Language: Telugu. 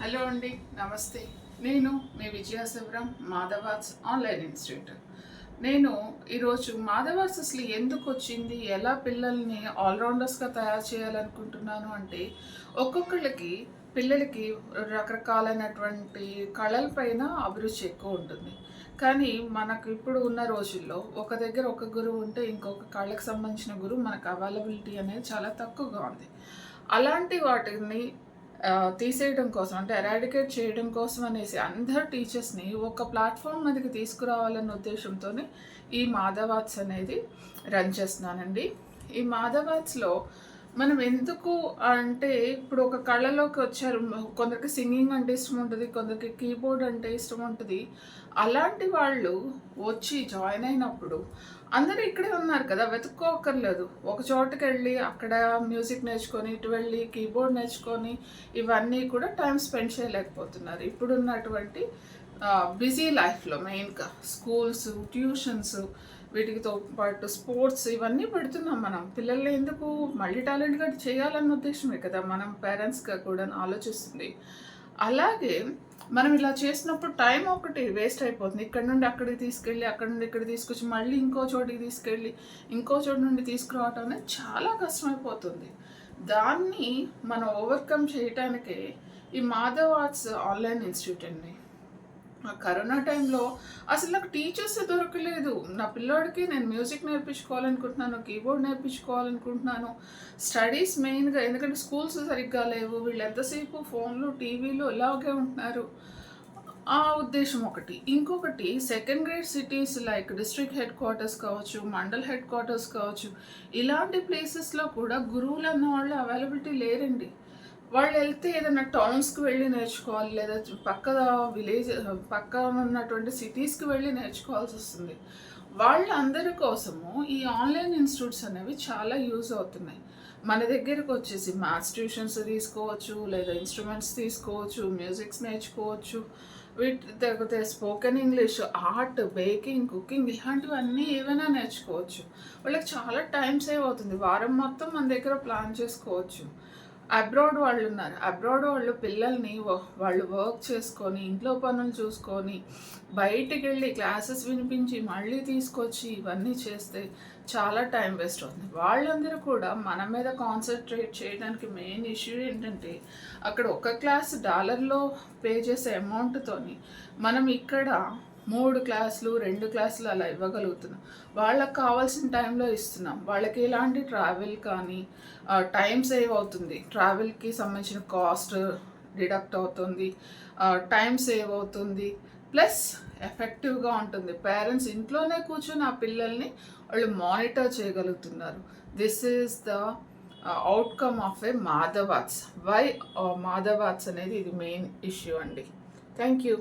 హలో అండి నమస్తే. నేను మీ విజయాశివరం మాధవాస్ ఆన్లైన్ ఇన్స్టిట్యూట్ నేను ఈరోజు మాధవాస్ అసలు ఎందుకు వచ్చింది ఎలా పిల్లల్ని ఆల్రౌండర్స్గా తయారు చేయాలనుకుంటున్నాను అంటే ఒక్కొక్కళ్ళకి పిల్లలకి రకరకాలైనటువంటి కళలపైన అభిరుచి ఎక్కువ ఉంటుంది. కానీ మనకు ఇప్పుడు ఉన్న రోజుల్లో ఒక దగ్గర ఒక గురువు ఉంటే ఇంకొక కళకు సంబంధించిన గురువు మనకు అవైలబిలిటీ అనేది చాలా తక్కువగా ఉంది. అలాంటి వాటిని తీసేయడం కోసం అంటే ఎరాడికేట్ చేయడం కోసం అనేసి అందరు టీచర్స్ని ఒక ప్లాట్ఫామ్ మీదకి తీసుకురావాలన్న ఉద్దేశంతో ఈ మాధవాత్స్ అనేది రన్ చేస్తున్నానండి. ఈ మాధవాత్స్లో మనం ఎందుకు అంటే ఇప్పుడు ఒక కళలోకి వచ్చారు. కొందరికి సింగింగ్ అంటే ఇష్టం ఉంటుంది కొందరికి కీబోర్డ్ అంటే ఇష్టం ఉంటుంది అలాంటి వాళ్ళు వచ్చి జాయిన్ అయినప్పుడు అందరూ ఇక్కడే ఉన్నారు కదా వెతుక్కోకర్లేదు ఒక చోటుకి వెళ్ళి అక్కడ మ్యూజిక్ నేర్చుకొని ఇటు వెళ్ళి కీబోర్డ్ నేర్చుకొని ఇవన్నీ కూడా టైం స్పెండ్ చేయలేకపోతున్నారు. ఇప్పుడున్నటువంటి బిజీ లైఫ్లో మెయిన్గా స్కూల్స్ ట్యూషన్స్ వీటితో పాటు స్పోర్ట్స్ ఇవన్నీ పెడుతున్నాం మనం. పిల్లల్ని ఎందుకు మల్టీ టాలెంట్గా చేయాలన్న ఉద్దేశమే కదా మనం పేరెంట్స్గా కూడా ఆలోచిస్తుంది. అలాగే మనం ఇలా చేసినప్పుడు టైం ఒకటి వేస్ట్ అయిపోతుంది. ఇక్కడ నుండి అక్కడికి తీసుకెళ్ళి అక్కడ నుండి ఇక్కడ తీసుకొచ్చి మళ్ళీ ఇంకో చోటికి తీసుకెళ్ళి ఇంకో చోటు నుండి తీసుకురావటం అనేది చాలా కష్టమైపోతుంది. దాన్ని మనం ఓవర్కమ్ చేయటానికే ఈ మాధవ్ ఆర్ట్స్ ఆన్లైన్ ఇన్స్టిట్యూట్ అండి. కరోనా టైంలో అసలు నాకు టీచర్స్ దొరకలేదు. నా పిల్లోడికి నేను మ్యూజిక్ నేర్పించుకోవాలనుకుంటున్నాను కీబోర్డ్ నేర్పించుకోవాలనుకుంటున్నాను. స్టడీస్ మెయిన్గా ఎందుకంటే స్కూల్స్ సరిగ్గా లేవు వీళ్ళు ఎంతసేపు ఫోన్లు టీవీలు ఇలాగే ఉంటున్నారు. ఆ ఉద్దేశం ఒకటి. ఇంకొకటి second grade cities like district headquarters కావచ్చు మండల్ హెడ్ క్వార్టర్స్ కావచ్చు ఇలాంటి ప్లేసెస్లో కూడా గురువులు అన్న వాళ్ళు అవైలబిలిటీ లేరండి. వాళ్ళు వెళ్తే ఏదైనా టౌన్స్కి వెళ్ళి నేర్చుకోవాలి లేదా పక్క విలేజ్ పక్క ఉన్నటువంటి సిటీస్కి వెళ్ళి నేర్చుకోవాల్సి వస్తుంది. వాళ్ళందరి కోసము ఈ ఆన్లైన్ ఇన్స్టిట్యూట్స్ అనేవి చాలా యూజ్ అవుతున్నాయి. మన దగ్గరకు వచ్చేసి మ్యాథ్స్ ట్యూషన్స్ తీసుకోవచ్చు లేదా ఇన్స్ట్రుమెంట్స్ తీసుకోవచ్చు మ్యూజిక్స్ నేర్చుకోవచ్చు వీటి తగ్గితే spoken English art baking cooking ఇలాంటివన్నీ ఏవైనా నేర్చుకోవచ్చు. వాళ్ళకి చాలా టైం సేవ్ అవుతుంది. వారం మొత్తం మన దగ్గర ప్లాన్ చేసుకోవచ్చు. అబ్రాడ్ వాళ్ళు ఉన్నారు. అబ్రాడ్ వాళ్ళు పిల్లల్ని వాళ్ళు వర్క్ చేసుకొని ఇంట్లో పనులు చూసుకొని బయటికి వెళ్ళి క్లాసెస్ వినిపించి మళ్ళీ తీసుకొచ్చి ఇవన్నీ చేస్తే చాలా టైం వేస్ట్ అవుతుంది. వాళ్ళందరూ కూడా మన మీద కాన్సన్ట్రేట్ చేయడానికి మెయిన్ ఇష్యూ ఏంటంటే అక్కడ ఒక క్లాస్ డాలర్లో పే చేసే అమౌంట్తోని మనం ఇక్కడ మూడు క్లాసులు రెండు క్లాసులు అలా ఇవ్వగలుగుతున్నాం. వాళ్ళకి కావాల్సిన టైంలో ఇస్తున్నాం. వాళ్ళకి ఎలాంటి ట్రావెల్ కానీ టైం సేవ్ అవుతుంది. ట్రావెల్కి సంబంధించిన కాస్ట్ డిడక్ట్ అవుతుంది. టైం సేవ్ అవుతుంది. ప్లస్ ఎఫెక్టివ్గా ఉంటుంది. పేరెంట్స్ ఇంట్లోనే కూర్చొని ఆ పిల్లల్ని వాళ్ళు మానిటర్ చేయగలుగుతున్నారు. This is the outcome of a Madhav Arts. Why Madhav Arts అనేది ఇది మెయిన్ ఇష్యూ అండి. Thank you.